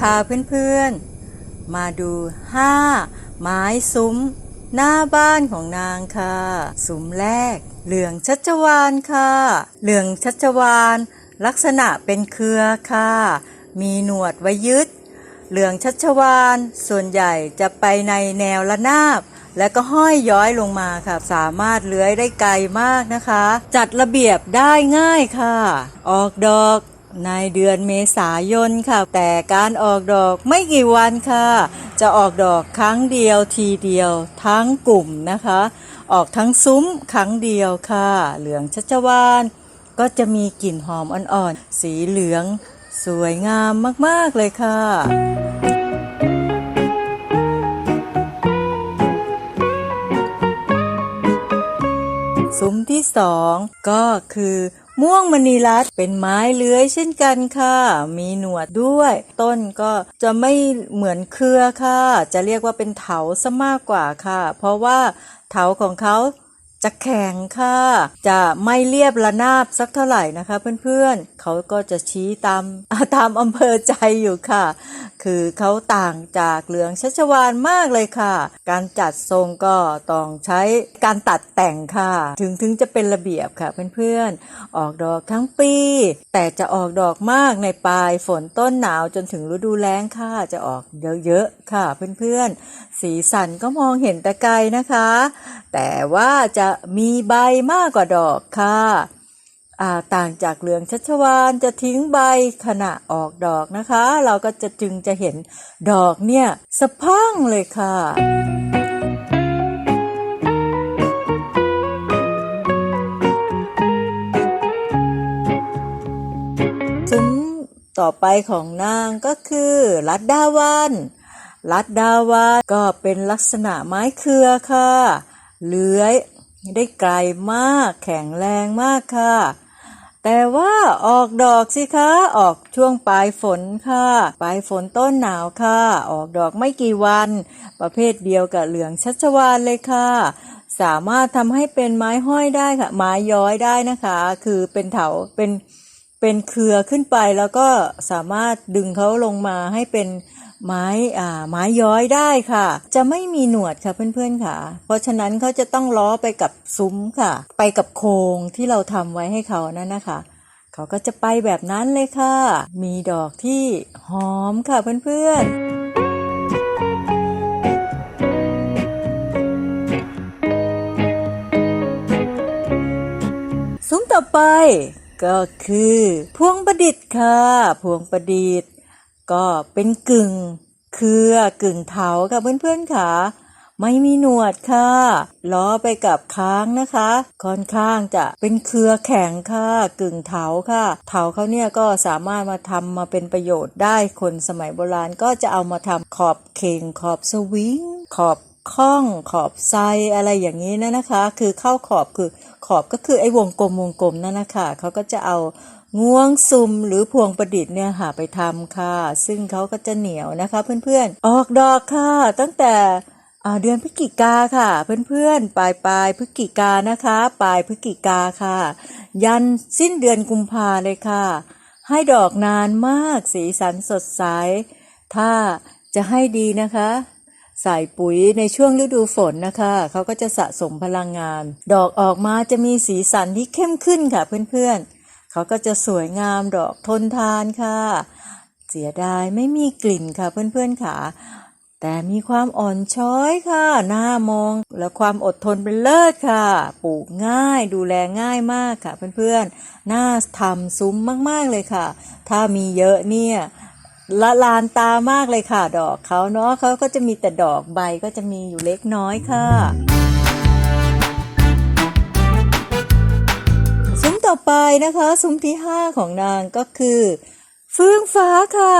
พาเพื่อนๆ มาดูห้าไม้ซุ้ม หน้าบ้านของนางค่ะ ซุ้มแรก เหลืองชัชวานค่ะ เหลืองชัชวาน ลักษณะเป็นเครือค่ะ มีหนวดไว้ยึด เหลืองชัชวานส่วนใหญ่จะไปในแนวระนาบและก็ห้อยย้อยลงมาค่ะ สามารถเลื้อยได้ไกลมากนะคะ จัดระเบียบได้ง่ายค่ะ ออกดอก ในเดือนเมษายนค่ะ แต่การออกดอกไม่กี่วันค่ะ จะออกดอกครั้งเดียวทีเดียวทั้งกลุ่มนะคะ ออกทั้งซุ้มครั้งเดียวค่ะ เหลืองชัชวานก็จะมีกลิ่นหอมอ่อนๆ สีเหลืองสวยงามมากๆเลยค่ะซุ้มที่สองก็คือ ม่วงมณีรัตเป็นไม้เลื้อยเช่นกันค่ะ มีหนวดด้วย ต้นก็จะไม่เหมือนเครือค่ะ จะเรียกว่าเป็นเถาซะมากกว่าค่ะ เพราะว่าเถาของเขา จะแข็งค่ะ จะไม่เรียบระนาบสักเท่าไหร่นะคะ เพื่อนๆเขาก็จะชี้ตามตามอำเภอใจอยู่ค่ะ คือเขาต่างจากเหลืองชัชวานมากเลยค่ะ การจัดทรงก็ต้องใช้การตัดแต่งค่ะ ถึงถึงจะเป็นระเบียบค่ะเพื่อนๆ ออกดอกทั้งปี แต่จะออกดอกมากในปลายฝนต้นหนาวจนถึงฤดูแล้งค่ะ จะออกเยอะๆค่ะเพื่อนๆ สีสันก็มองเห็นแต่ไกลนะคะ แต่ว่าจะมีใบมากกว่าดอกค่ะอาต่างจากเหลืองชัชวานจะทิ้งใบขณะออกดอกนะคะ เราก็จะจึงจะเห็นดอกเนี่ยสะพรั่งเลยค่ะซุ้มต่อไปของนางก็คือลัดดาวันลัดดาวันก็เป็นลักษณะไม้เครือค่ะ เลื้อย ได้ไกลมากแข็งแรงมากค่ะ แต่ว่าออกดอกสิคะออกช่วงปลายฝนค่ะ ปลายฝนต้นหนาวค่ะ ออกดอกไม่กี่วัน ประเภทเดียวกับเหลืองชัชวานเลยค่ะ สามารถทำให้เป็นไม้ห้อยได้ค่ะ ไม้ย้อยได้นะคะ คือเป็นเถาเป็นเป็นเครือขึ้นไปแล้วก็สามารถดึงเขาลงมาให้เป็น ไม้อ่าไม้ย้อยได้ค่ะ จะไม่มีหนวดค่ะเพื่อนๆค่ะ เพราะฉะนั้นเขาจะต้องล้อไปกับซุ้มค่ะ ไปกับโครงที่เราทำไว้ให้เขานั่นนะคะเขาก็จะไปแบบนั้นเลยค่ะ มีดอกที่หอมค่ะเพื่อนๆซุ้มต่อไปก็คือ พวงประดิษฐ์ค่ะ พวงประดิษฐ์ ก็เป็นกึ่งเครือกึ่งเถาค่ะเพื่อนๆค่ะไม่มีหนวดค่ะล้อไปกับค้างนะคะ ค่อนข้างจะเป็นเครือแข็งค่ะกึ่งเถาค่ะ เถาเขาเนี่ยก็สามารถมาทำมาเป็นประโยชน์ได้คนสมัยโบราณก็จะเอามาทำขอบเข่งขอบสวิงขอบข้องขอบไซอะไรอย่างนี้นะนะคะ คือเข้าขอบคือขอบก็คือไอ้วงกลมวงกลมนั่นนะคะเขาก็จะเอา งวงซุมหรือพวงประดิษฐ์เนี่ยหาไปทำค่ะ ซึ่งเขาก็จะเหนียวนะคะเพื่อนๆ ออกดอกค่ะ ตั้งแต่เดือนพฤศจิกาค่ะ เพื่อนๆ ปลายปลายพฤศจิกานะคะ ปลายพฤศจิกาค่ะ ยันสิ้นเดือนกุมภาเลยค่ะ ให้ดอกนานมากสีสันสดใส ถ้าจะให้ดีนะคะ ใส่ปุ๋ยในช่วงฤดูฝนนะคะเขาก็จะสะสมพลังงาน ดอกออกมาจะมีสีสันที่เข้มขึ้นค่ะเพื่อนๆ เขาก็จะสวยงามดอกทนทานค่ะ เสียดายไม่มีกลิ่นค่ะเพื่อนๆค่ะ แต่มีความอ่อนช้อยค่ะน่ามองและความอดทนเป็นเลิศค่ะ ปลูกง่ายดูแลง่ายมากค่ะเพื่อนๆน่าทำซุ้มมากๆเลยค่ะ ถ้ามีเยอะเนี่ยละลานตามากเลยค่ะ ดอกเขาเนาะเขาก็จะมีแต่ดอกใบก็จะมีอยู่เล็กน้อยค่ะ ต่อไปนะคะ ซุ้มที่ห้าของนางก็คือ เฟื่องฟ้าค่ะ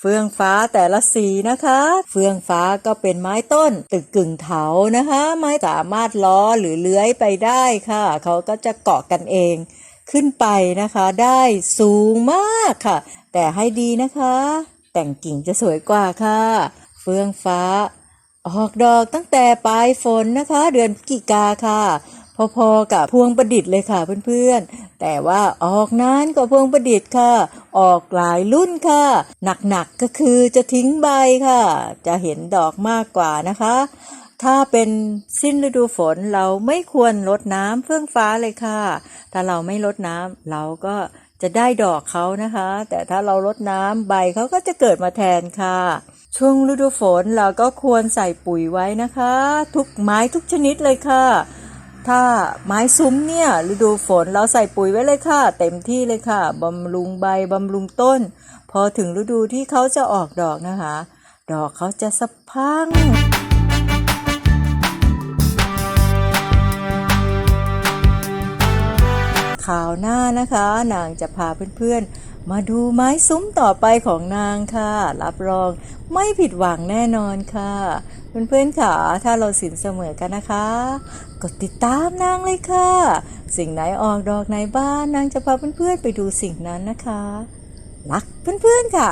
เฟื่องฟ้าแต่ละสีนะคะ เฟื่องฟ้าก็เป็นไม้ต้น ตึกกึ่งเถานะคะ ไม้สามารถล้อหรือเลื้อยไปได้ค่ะ เขาก็จะเกาะกันเองขึ้นไปนะคะได้สูงมากค่ะ แต่ให้ดีนะคะ แต่งกิ่งจะสวยกว่าค่ะ เฟื่องฟ้า ออกดอกตั้งแต่ปลายฝนนะคะ เดือนพฤศจิกาค่ะ พอๆกับพวงประดิษฐ์เลยค่ะเพื่อนๆ แต่ว่าออกนานกว่าพวงประดิษฐ์ค่ะ ออกหลายรุ่นค่ะ หนักๆก็คือจะทิ้งใบค่ะ จะเห็นดอกมากกว่านะคะ ถ้าเป็นสิ้นฤดูฝนเราไม่ควรลดน้ำเฟื่องฟ้าเลยค่ะ ถ้าเราไม่ลดน้ำเราก็จะได้ดอกเขานะคะ แต่ถ้าเราลดน้ำใบเขาก็จะเกิดมาแทนค่ะ ช่วงฤดูฝนเราก็ควรใส่ปุ๋ยไว้นะคะ ทุกไม้ทุกชนิดเลยค่ะ ถ้าไม้ซุ้มเนี่ยฤดูฝนเราใส่ปุ๋ยไว้เลยค่ะ เต็มที่เลยค่ะบำรุงใบบำรุงต้น พอถึงฤดูที่เขาจะออกดอกนะคะ ดอกเขาจะสะพัง ข่าวหน้านะคะ นางจะพาเพื่อนๆ มาดูไม้ซุ้มต่อไปของนางค่ะ รับรองไม่ผิดหวังแน่นอนค่ะ เพื่อนๆค่ะ ถ้าเราสินเสมอกันนะคะ กดติดตามนางเลยค่ะ สิ่งไหนออกดอกไหนบ้านนางจะพาเพื่อนๆไปดูสิ่งนั้นนะคะ รักเพื่อนๆค่ะ